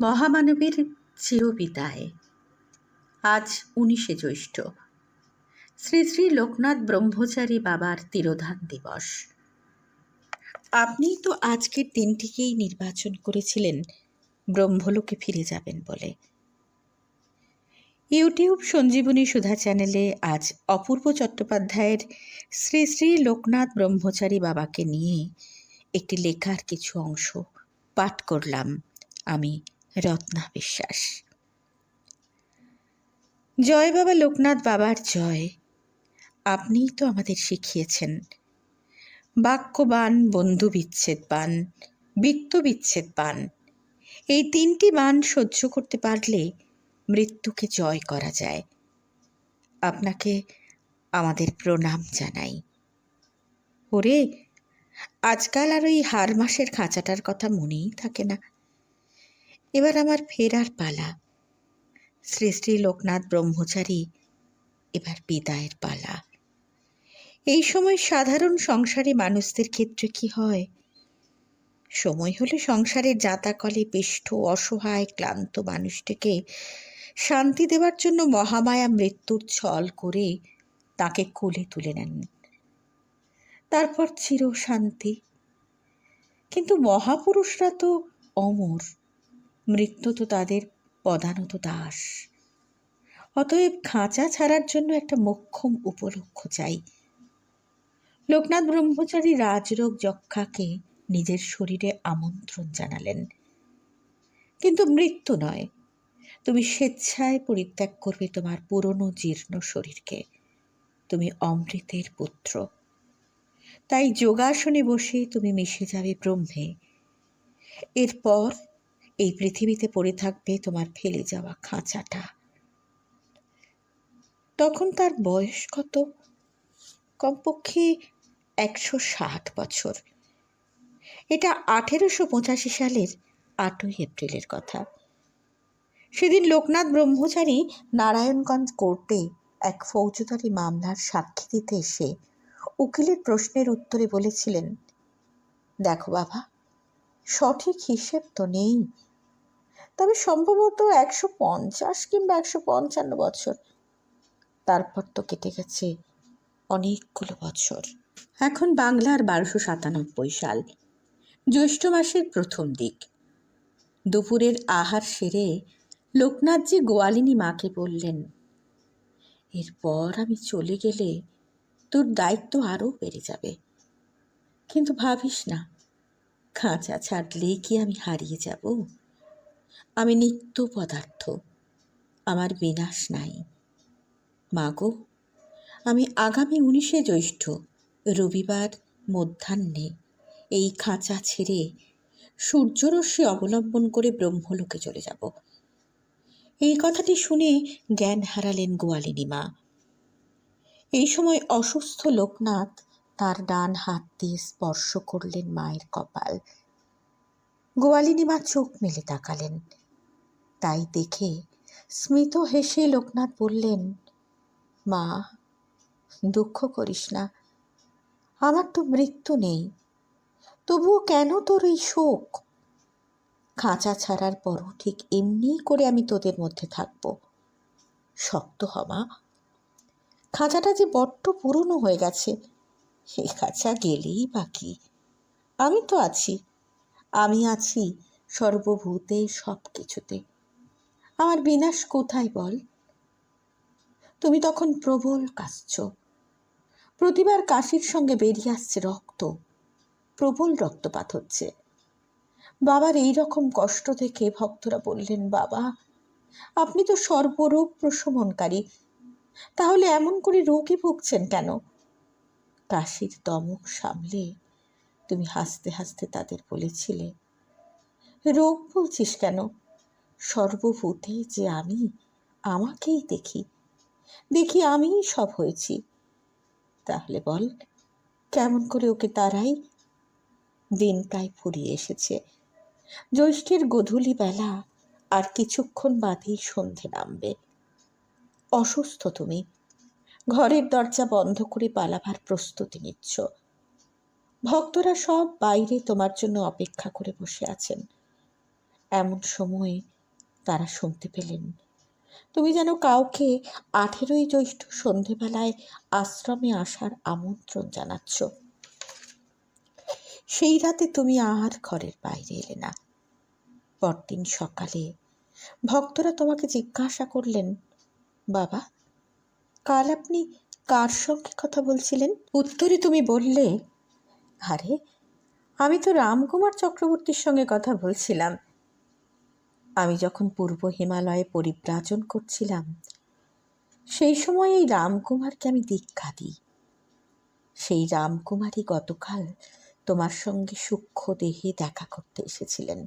মহামানবের চিরবিদায়। আজ উনিশে জ্যৈষ্ঠ। শ্রী শ্রী লোকনাথ ব্রহ্মচারী বাবার তিরোধান দিবস। আপনি তো আজকের দিনটিকেই নির্বাচন করেছিলেন, ব্রহ্মলোকে ফিরে যাবেন বলে। ইউটিউব সঞ্জীবনী সুধা চ্যানেলে আজ অপূর্ব চট্টোপাধ্যায়ের শ্রী শ্রী লোকনাথ ব্রহ্মচারী বাবাকে নিয়ে একটি লেখার কিছু অংশ পাঠ করলাম আমি রত্না বিশ্বাস জয় বাবা লোকনাথ বাবার জয়। আপনিই তো আমাদের শিখিয়েছেন। বাক্যবান বন্ধু বিচ্ছেদ বান বৃত্ত বিচ্ছেদ বান। এই তিনটি বান সহ্য করতে পারলে মৃত্যুকে জয় করা যায়। আপনাকে আমাদের প্রণাম জানাই। ওরে, আজকাল আর ওই হার মাসের খাঁচাটার কথা মনেই থাকে না। এবার আমার ফেরার পালা। শ্রী শ্রী লোকনাথ ব্রহ্মচারী এবার বিদায়ের পালা। এই সময় সাধারণ সংসারী মানুষদের ক্ষেত্রে কি হয়? সময় হলে সংসারের জাতাকলে পিষ্ঠ অসহায়, ক্লান্ত মানুষটিকে শান্তি দেওয়ার জন্য মহামায়া মৃত্যুর ছল করে তাকে কোলে তুলে নেন। তারপর চির শান্তি কিন্তু মহাপুরুষরা তো অমর। মৃত্যু তো তাদের পদানত দাস। অতএব খাঁচা ছাড়ার জন্য একটা মোক্ষম উপলক্ষ চাই। লোকনাথ ব্রহ্মচারী রাজরোগ যক্ষাকে নিজের শরীরে আমন্ত্রণ জানালেন। কিন্তু মৃত্যু নয়। তুমি স্বেচ্ছায় পরিত্যাগ করবে তোমার পুরনো জীর্ণ শরীরকে। তুমি অমৃতের পুত্র। তাই যোগাসনে বসে তুমি মিশে যাবে ব্রহ্মে। এরপর এই পৃথিবীতে পড়ে থাকবে তোমার ফেলে যাওয়া খাঁচাটা। তখন তার বয়স কত? কমপক্ষে একশো ষাট বছর। এটা আঠেরোশো পঁচাশি সালের আটই এপ্রিলের কথা। সেদিন লোকনাথ ব্রহ্মচারী নারায়ণগঞ্জ কোর্টে এক ফৌজদারি মামলার সাক্ষী দিতে এসে উকিলের প্রশ্নের উত্তরে বলেছিলেন, দেখো বাবা, সঠিক হিসেব তো নেই তবে সম্ভবত একশো পঞ্চাশ কিংবা একশো পঞ্চান্ন বছর। তারপর তো কেটে গেছে অনেকগুলো বছর। এখন বাংলার বারোশো সাতানব্বই সাল, জ্যৈষ্ঠ মাসের প্রথম দিক। দুপুরের আহার সেরে লোকনাথজি গোয়ালিনী মাকে বললেন, এরপর আমি চলে গেলে তোর দায়িত্ব আরও বেড়ে যাবে। কিন্তু ভাবিস না, খাঁচা ছাড়লেই কি আমি হারিয়ে যাব? আমি নিত্য পদার্থ। আমার বিনাশ নাই। মাগো, আমি আগামী উনিশে জ্যৈষ্ঠ, রবিবার মধ্যাহ্নে এই খাঁচা ছেড়ে সূর্যরশ্মি অবলম্বন করে ব্রহ্মলোকে চলে যাব। এই কথাটি শুনে জ্ঞান হারালেন গোয়ালিনী মা। এই সময় অসুস্থ লোকনাথ তার ডান হাত দিয়ে স্পর্শ করলেন মায়ের কপাল। গোয়ালিনী মা চোখ মেলে তাকালেন। তাই দেখে স্মিত হেসে লোকনাথ বললেন, মা, দুঃখ করিস না। আমার তো মৃত্যু নেই। তবুও কেন তোর এই শোক? খাঁচা ছাড়ার পরও ঠিক এমনি করে আমি তোদের মধ্যে থাকব। শক্ত হমা খাঁচাটা যে বড্ড পুরনো হয়ে গেছে সেই খাঁচা গেলেই বাকি আমি তো আছি। আমি আছি সর্বভূতে সব কিছুতে আমার বিনাশ কোথায় বল? তুমি তখন প্রবল কাঁদছ। প্রতিবার কাশির সঙ্গে বেরিয়ে আসছে রক্ত। প্রবল রক্তপাত হচ্ছে। বাবার এই রকম কষ্ট দেখে ভক্তরা বললেন, বাবা, আপনি তো সর্বরোগ প্রশমনকারী। তাহলে এমন করে রোগে ভুগছেন কেন? কাশির দমক সামলে তুমি হাসতে হাসতে তাদের বলেছিলে। রোগ বলছিস কেন? সর্বভূতে যে আমি, আমাকেই দেখি। দেখি আমিই সব হয়েছি। তাহলে বল, কেমন করে ওকে তারাই? দিন প্রায় ফুরিয়ে এসেছে। জ্যৈষ্ঠের গধূলি বেলা আর কিছুক্ষণ বাদেই সন্ধে নামবে। অসুস্থ তুমি। ঘরের দরজা বন্ধ করে পালাবার প্রস্তুতি নিচ্ছ। ভক্তরা সব বাইরে তোমার জন্য অপেক্ষা করে বসে আছেন। এমন সময়ে তারা শুনতে পেলেন। তুমি যেন কাউকে আঠেরোই জ্যৈষ্ঠ সন্ধেবেলায় আশ্রমে আসার আমন্ত্রণ জানাচ্ছ। সেই রাতে তুমি আর ঘরের বাইরে এলে না। পরদিন সকালে ভক্তরা তোমাকে জিজ্ঞাসা করলেন, বাবা, কাল আপনি কার সঙ্গে কথা বলছিলেন? উত্তরে তুমি বললে আরে, আমি তো রামকুমার চক্রবর্তীর সঙ্গে কথা বলছিলাম। আমি যখন পূর্ব হিমালয়ে পরিব্রাজন করছিলাম, সেই সময় এই রামকুমারকে আমি দীক্ষা দিই। সেই রামকুমারই গতকাল তোমার সঙ্গে সূক্ষ্ম দেহে দেখা করতে এসেছিলেন।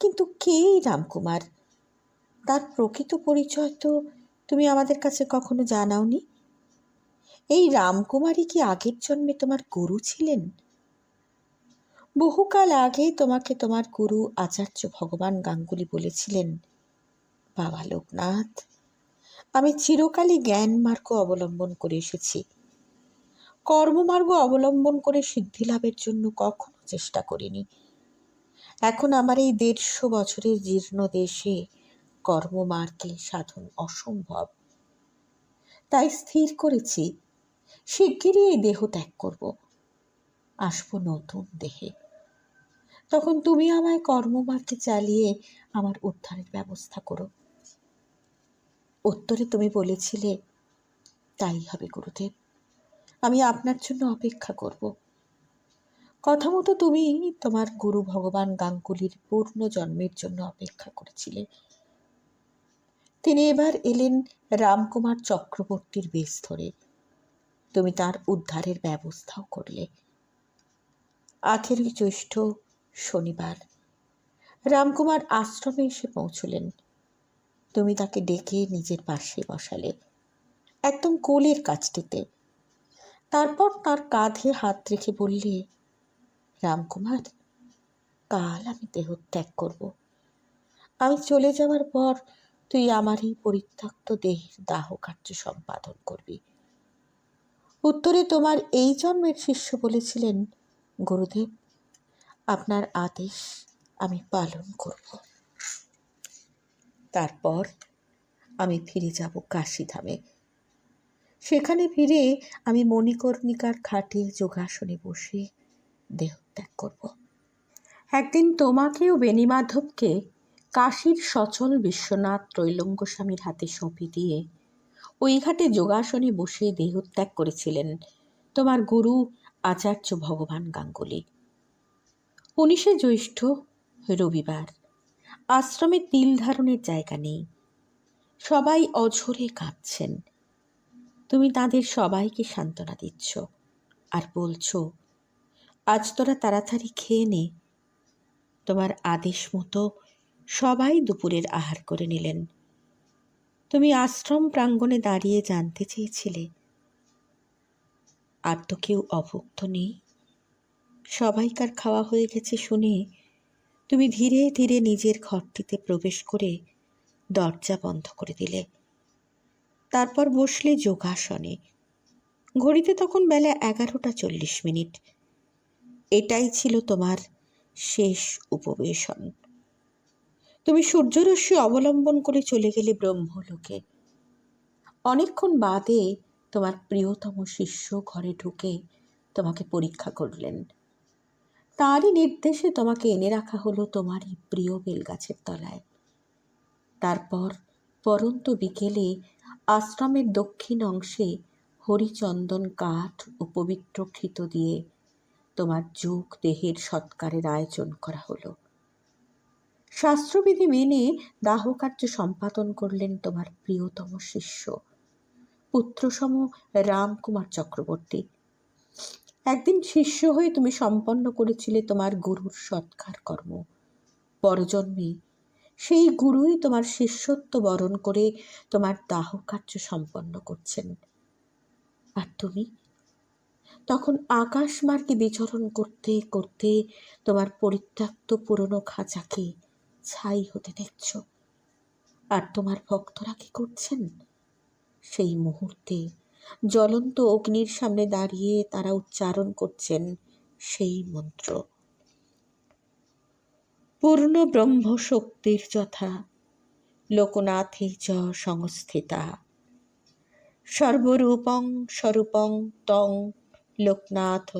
কিন্তু কে রামকুমার? তার প্রকৃত পরিচয় তো তুমি আমাদের কাছে কখনো জানাওনি? এই রামকুমারী কি আগের জন্মে তোমার গুরু ছিলেন? বহুকাল আগে তোমাকে তোমার গুরু আচার্য ভগবান গাঙ্গুলি বলেছিলেন, বাবা লোকনাথ, আমি চিরকালই জ্ঞান মার্গ অবলম্বন করে এসেছি। কর্মমার্গ অবলম্বন করে সিদ্ধি লাভের জন্য কখনো চেষ্টা করিনি। এখন আমার এই দেড়শো বছরের জীর্ণ দেশে কর্মমার্গে সাধন অসম্ভব। তাই স্থির করেছি শিগগিরই এই দেহ ত্যাগ করব। আসব নতুন দেহে। তখন তুমি আমায় কর্মমার্গে চালিয়ে আমার উদ্ধারের ব্যবস্থা করো। উত্তরে তুমি বলেছিলে, তাই হবে গুরুদেব। আমি আপনার জন্য অপেক্ষা করব। কথা মতো তুমি তোমার গুরু ভগবান গাঙ্গুলির পূর্ণ জন্মের জন্য অপেক্ষা করেছিলে। তিনি এবার এলেন রামকুমার চক্রবর্তীর বেশ ধরে। তুমি তার উদ্ধারের ব্যবস্থাও করলে। আঠেরোই জ্যৈষ্ঠ শনিবার। রামকুমার আশ্রমে এসে পৌঁছলেন। তুমি তাকে ডেকে নিজের পাশে বসালে, একদম কোলের কাছটিতে তারপর তার কাঁধে হাত রেখে বললে, রামকুমার, কাল আমি দেহত্যাগ করব। আমি চলে যাওয়ার পর তুই আমার এই পরিত্যক্ত দেহের দাহ কার্য সম্পাদন করবি। উত্তরে তোমার এই জন্মের শিষ্য বলেছিলেন, গুরুদেব, আপনার আদেশ আমি পালন করব। তারপর আমি ফিরে যাব কাশীধামে। সেখানে ফিরে আমি মণিকর্ণিকার খাটে যোগাসনে বসে দেহত্যাগ করব। একদিন তোমাকেও বেণীমাধবকে কাশীর সচল বিশ্বনাথ ত্রৈলঙ্গ স্বামীর হাতে সঁপি দিয়ে ওই ঘাটে যোগাসনে বসে দেহত্যাগ করেছিলেন তোমার গুরু আচার্য ভগবান গাঙ্গুলি। উনিশে জ্যৈষ্ঠ, রবিবার। আশ্রমে তিল ধারণের জায়গা নেই। সবাই অঝরে কাঁদছেন তুমি তাদের সবাইকে সান্ত্বনা দিচ্ছ আর বলছো, আজ তোরা তাড়াতাড়ি খেয়ে নে। তোমার আদেশ মতো সবাই দুপুরের আহার করে নিলেন। তুমি আশ্রম প্রাঙ্গণে দাঁড়িয়ে জানতে চেয়েছিলে। আর তো কেউ অভুক্ত নেই। সবাইকার খাওয়া হয়ে গেছে শুনে তুমি ধীরে ধীরে নিজের ঘরটিতে প্রবেশ করে দরজা বন্ধ করে দিলে। তারপর বসলে যোগাসনে। ঘড়িতে তখন বেলা এগারোটা চল্লিশ মিনিট। এটাই ছিল তোমার শেষ উপবেশন। তুমি সূর্যরশ্মি অবলম্বন করে চলে গেলে ব্রহ্মলোকে অনেকক্ষণ বাদে তোমার প্রিয়তম শিষ্য ঘরে ঢুকে তোমাকে পরীক্ষা করলেন। তারই নির্দেশে তোমাকে এনে রাখা হলো তোমারই প্রিয় বেলগাছের তলায়। তারপর পরন্ত বিকেলে আশ্রমের দক্ষিণ অংশে হরিচন্দন কাঠ ও পবিত্র ক্ষিত দিয়ে তোমার যোগ দেহের সৎকারের আয়োজন করা হলো। শাস্ত্রবিধি মেনে দাহকার্য সম্পাদন করলেন তোমার প্রিয়তম শিষ্য। পুত্রসম রামকুমার চক্রবর্তী, একদিন শিষ্য হয়ে তুমি সম্পন্ন করেছিলে তোমার গুরুর সৎকার কর্ম। পরজন্মে সেই গুরুই তোমার শিষ্যত্ব বরণ করে তোমার দাহ কার্য সম্পন্ন করছেন। আর তুমি? তখন আকাশ মার্গে বিচরণ করতে করতে তোমার পরিত্যক্ত পুরনো খাঁচাকে ছাই হতে দেখছ। আর তোমার ভক্তরা কি করছেন? সেই মুহূর্তে জ্বলন্ত অগ্নির সামনে দাঁড়িয়ে তারা উচ্চারণ করছেন সেই মন্ত্র। পূর্ণ ব্রহ্ম শক্তির যথা লোকনাথে চ সংস্থিতা। সর্বরূপং স্বরূপং তং লোকনাথ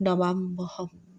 নমাম্যহম